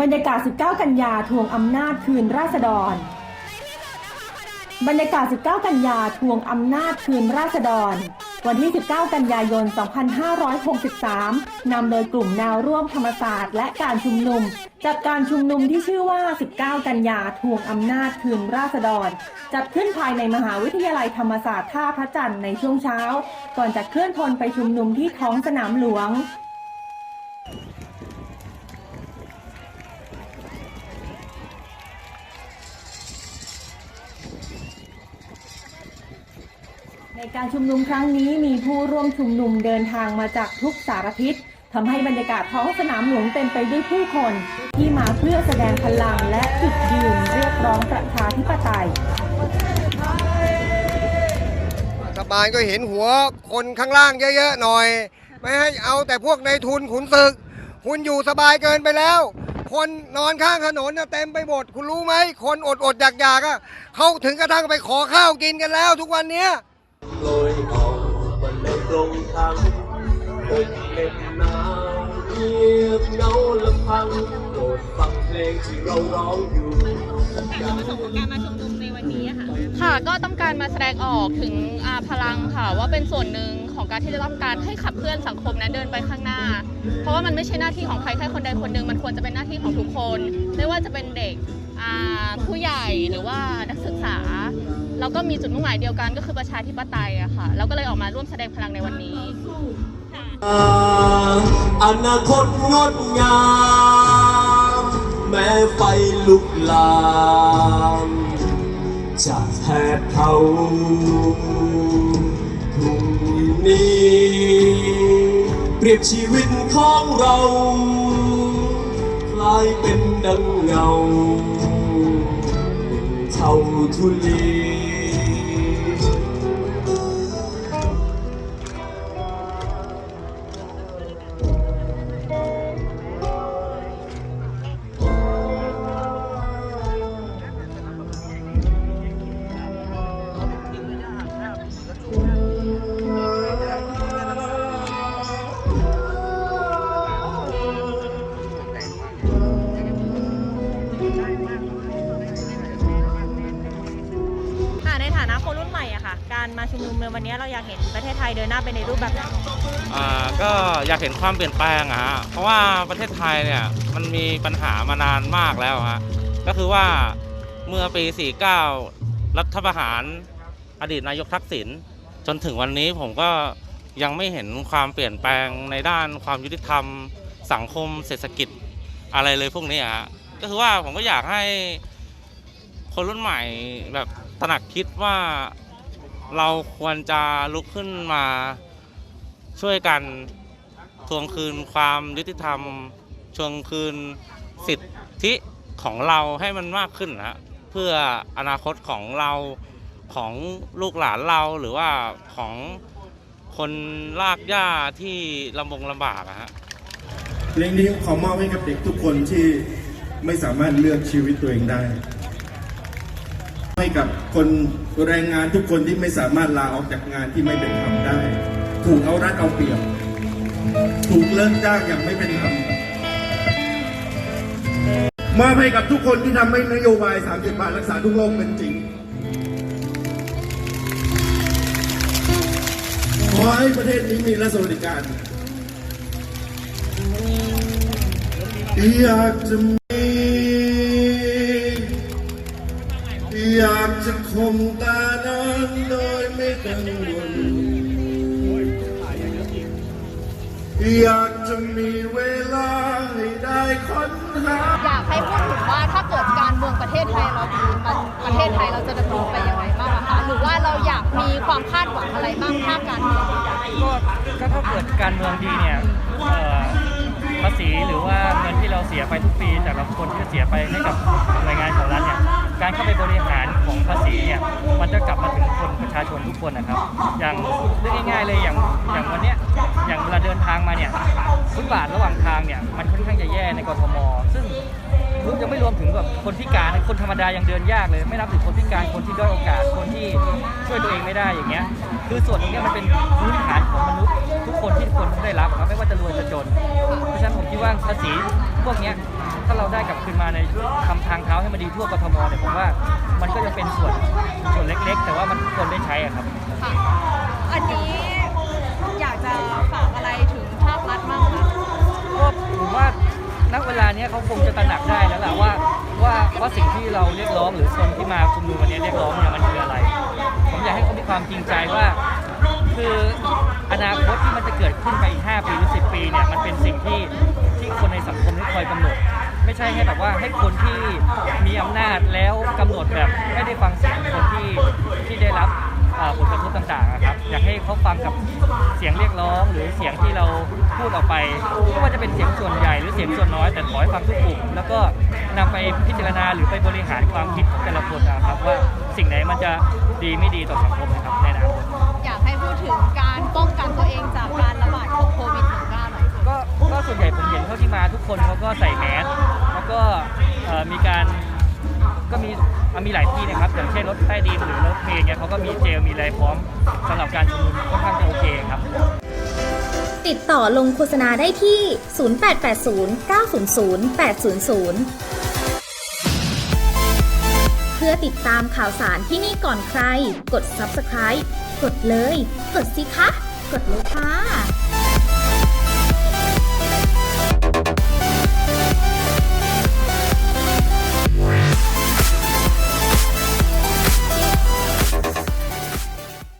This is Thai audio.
บรรยากาศ 19 กันยาทวงอำนาจคืนราษฎร บรรยากาศ 19 กันยาทวงอำนาจคืนราษฎร วันที่ 19 กันยายน 2563 นำโดยกลุ่มแนวร่วมธรรมศาสตร์และการชุมนุม จัดการชุมนุมที่ชื่อว่า 19 กันยาทวงอำนาจคืนราษฎร จัดขึ้นภายในมหาวิทยาลัยธรรมศาสตร์ท่าพระจันทร์ในช่วงเช้า ก่อนจะเคลื่อนพลไปชุมนุมที่ท้องสนามหลวง ในการชุมนุมครั้งนี้มีผู้ร่วมชุมนุมเดินทางมาจากทุกสารทิศทำให้บรรยากาศท้องสนามหลวงเต็มไปด้วยผู้คน ที่มาเพื่อแสดงพลังและจุดยืนเรียกร้องประชาธิปไตยรัฐบาลก็เห็นหัวคนข้างล่างเยอะๆหน่อย ไม่ให้เอาแต่พวกในทุนขุนศึก คุณอยู่สบายเกินไปแล้ว คนนอนข้างถนนเต็มไปหมดคุณรู้ไหม คนอดอดๆอยากๆอะเขาถึงกระทั่งไปขอข้าวกินกันแล้วทุกวันเนี้ย ลอยออกมาในตรงทางอกเล็บหนาวเงียบเงาลำพังโปรดฟังเพลงที่เราร้องอยู่การมาส่งการมาชุมนุมในวันนี้ค่ะ ค่ะก็ต้องการมาแสดงออกถึงพลังค่ะ ว่าเป็นส่วนหนึ่งของการที่จะต้องการให้ขับเคลื่อนสังคมนั้นเดินไปข้างหน้า เพราะว่ามันไม่ใช่หน้าที่ของใครแค่คนใดคนหนึ่งมันควรจะเป็นหน้าที่ของทุกคน ไม่ว่าจะเป็นเด็กผู้ใหญ่หรือว่านักศึกษา เราก็มีจุดมุ่งหมายเดียวกันก็คือประชาธิปไตยอะค่ะเราก็เลยออกมาร่วมแสดงพลังในวันนี้อนาคตงดงามแม้ไฟลุกลามจะแผดเผาพรุ่งนี้เปรียบชีวิตของเราคล้ายเป็นดังเงาเท่าทุลี นุมในวันนี้เราอยากเห็นประเทศไทยเดินหน้าไปในรูปแบบไหนอ่าก็อยากเห็นความเปลี่ยนแปลงอะฮะเพราะว่าประเทศไทยเนี่ยมันมีปัญหามานานมากแล้วฮะก็คือว่าเมื่อปี 49 รัฐประหาร อดีตนายกทักษิณจนถึงวันนี้ผมก็ยังไม่เห็นความเปลี่ยนแปลงในด้านความยุติธรรม สังคมเศรษฐกิจอะไรเลยพวกนี้อะฮะก็คือว่าผมก็อยากให้คนรุ่นใหม่แบบตระหนักคิดว่า เราควรจะลุกขึ้นมาช่วยกันทวงคืนความยุติธรรมทวงคืนสิทธิของเราให้มันมากขึ้นนะเพื่ออนาคตของเราของลูกหลานเราหรือว่าของคนลากหญ้าที่ลำบงลำบากอะฮะเพลงนี้ขอมอบให้กับเด็กทุกคนที่ไม่สามารถเลือกชีวิตตัวเองได้ ให้กับคนแรงงานทุกคนที่ไม่สามารถลาออกจากงานที่ไม่เป็นธรรมได้ ถูกเอารัดเอาเปรียบ ถูกเลิกจ้างอย่างไม่เป็นธรรมมอบให้กับทุกคนที่ทำให้นโยบาย 30 บาทรักษาทุกโรคเป็นจริง ขอให้ประเทศนี้มีรัฐสวัสดิการอยากจะ จะคมตานั้นโดยไม่กังวลอยากจะมีเวลาให้ได้ค้นหา อยากให้พูดถึงว่าถ้าเกิดการเมืองประเทศไทยเราดีมันประเทศไทยเราจะดำเนินไปยังไงบ้างอะคะหรือว่าเราอยากมีความคาดหวังอะไรบ้างถ้าการเมืองก็ก็ถ้าเกิดการเมืองดีเนี่ยเอ่อภาษีหรือว่าเงินที่เราเสียไปทุกปีแต่ละคนที่เสียไปให้กับหน่วยงาน คนนะครับ อย่างเรื่องง่ายๆเลยอย่างอย่างวันเนี้ยอย่างเวลาเดินทางมาเนี่ยฟุตบาทระหว่างทางเนี่ยมันค่อนข้างจะแย่ในกทม ซึ่งยังไม่รวมถึงแบบคนพิการคนธรรมดายังเดินยากเลย ไม่นับถึงคนพิการคนที่ด้อยโอกาสคนที่ช่วยตัวเองไม่ได้อย่างเงี้ยคือส่วนตรงเนี้ยมันเป็นพื้นฐานของมนุษย์ทุกคนที่ควรได้รับครับไม่ว่าจะรวยจะจน เพราะฉะนั้นผมคิดว่าภาษีพวกเนี้ย ถ้าเราได้กลับคืนมาในทำทางเท้าให้มันดีทั่วกทมเนี่ยผมว่ามันก็จะเป็นส่วนส่วนเล็กๆ แต่ว่ามันควรได้ใช้อะครับ ค่ะ อันนี้อยากจะฝากอะไรถึงภาครัฐบ้างคะก็ผมว่าณเวลาเนี้ยเขาคงจะตระหนักได้แล้วแหละว่าว่าว่าสิ่งที่เราเรียกร้องหรือคนที่มาชุมนุมวันนี้เรียกร้องเนี่ยมันคืออะไร ผมอยากให้เขามีความจริงใจว่า คืออนาคตที่มันจะเกิดขึ้นไปอีก5ปีหรือ10 ปีเนี่ยมันเป็นสิ่งที่ที่คนในสังคมได้คอยกำหนด ไม่ใช่ให้แบบว่าให้คนที่มีอำนาจแล้วกำหนดแบบไม่ได้ฟังเสียงคนที่ที่ได้รับอ่าผลกระทบต่างๆอะครับอยากให้เขาฟังกับเสียงเรียกร้อง หรือเสียงที่เราพูดออกไปไม่ว่าจะเป็นเสียงส่วนใหญ่หรือเสียงส่วนน้อยแต่ขอให้ฟังทุกกลุ่มแล้วก็นำไปพิจารณาหรือไปบริหารความคิดของแต่ละคนนะครับว่าสิ่งไหนมันจะดีไม่ดีต่อสังคมนะครับในอนาคต อยากให้พูดถึงการป้องกันตัวเองจากการระบาดของโควิด -19 หน่อยค่ะ ก็ก็ส่วนใหญ่ผมเห็นเท่าที่มาทุกคนเขาก็ใส่แมสแล้วก็เอ่อมีการก็มีอะมีหลายที่นะครับ อย่างเช่นรถใต้ดินหรือรถเมล์เนี่ยเขาก็มีเจลมีอะไรพร้อมสำหรับการชุมนุมค่อนข้างจะโอเคครับ ติดต่อลงโฆษณาได้ที่ 0880 900 800 เพื่อติดตามข่าวสารที่นี่ก่อนใคร กด subscribe กดเลย กดสิคะ กดเลยค่ะ